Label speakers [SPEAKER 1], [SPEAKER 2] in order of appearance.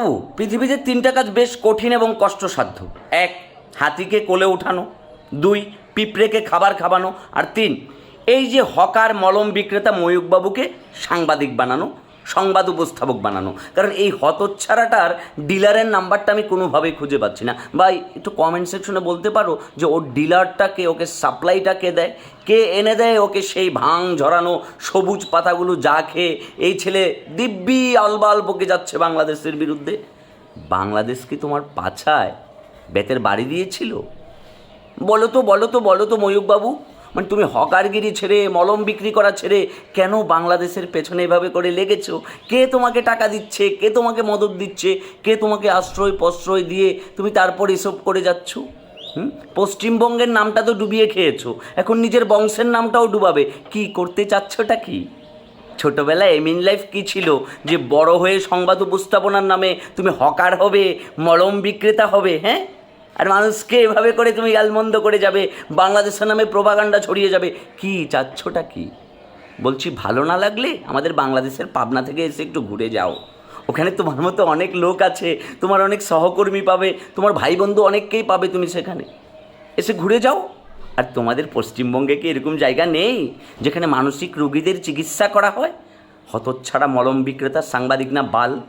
[SPEAKER 1] ও, পৃথিবীতে তিনটা কাজ বেশ কঠিন এবং কষ্টসাধ্য। এক, হাতিকে কোলে ওঠানো দুই, পিঁপড়েকে খাবার খাওয়ানো। আর তিন, এই যে হকার মলম বিক্রেতা ময়ূকবাবুকে সাংবাদিক বানানো। সংবাদ উপস্থাপক বানানো। কারণ এই হতচ্ছাড়াটার ডিলারের নাম্বারটা আমি কোনোভাবেই খুঁজে পাচ্ছি না। বা একটু কমেন্ট সেকশনে বলতে পারো যে ওর ডিলারটাকে ওকে সাপ্লাইটা কে দেয়? কে এনে দেয়? ওকে সেই ভাং ঝরানো সবুজ পাতাগুলো যা খেয়ে এই ছেলে দিব্যি আলবাল বকে যাচ্ছে বাংলাদেশের বিরুদ্ধে? বাংলাদেশ কি তোমার পাছায় বেতের বাড়ি দিয়েছিল? বলো তো বলো তো বলো তো ময়ূকবাবু মানে তুমি হকারগিরি ছেড়ে, মলম বিক্রি করা ছেড়ে কেন বাংলাদেশের পেছনে এভাবে করে লেগেছো? কে তোমাকে টাকা দিচ্ছে? কে তোমাকে মদত দিচ্ছে? কে তোমাকে আশ্রয় প্রশ্রয় দিয়ে তুমি তারপর এসব করে যাচ্ছ? পশ্চিমবঙ্গের নামটা তো ডুবিয়ে খেয়েছো। এখন নিজের বংশের নামটাও ডুবাবে। কি করতে চাচ্ছটা কি? ছোটোবেলায় এম ইন লাইফ কী ছিল? যে বড় হয়ে সংবাদ উপস্থাপনার নামে তুমি হকার হবে, মলম বিক্রেতা হবে হ্যাঁ? আর মানুষকে এভাবে করে তুমি গালমন্দ করে যাবে, বাংলাদেশের নামে প্রভাগান্ডা ছড়িয়ে যাবে, কি চাচ্ছটা কি? বলছি, ভালো না লাগলে আমাদের বাংলাদেশের পাবনা থেকে এসে একটু ঘুরে যাও। ওখানে তোমার মতো অনেক লোক আছে, তোমার অনেক সহকর্মী পাবে, তোমার ভাই বন্ধু অনেককেই পাবে তুমি সেখানে। এসে ঘুরে যাও। আর তোমাদের পশ্চিমবঙ্গে কি এরকম জায়গা নেই, যেখানে মানসিক রোগীদের চিকিৎসা করা হয়? হতচ্ছাড়া মলম বিক্রেতা সাংবাদিক না বাল?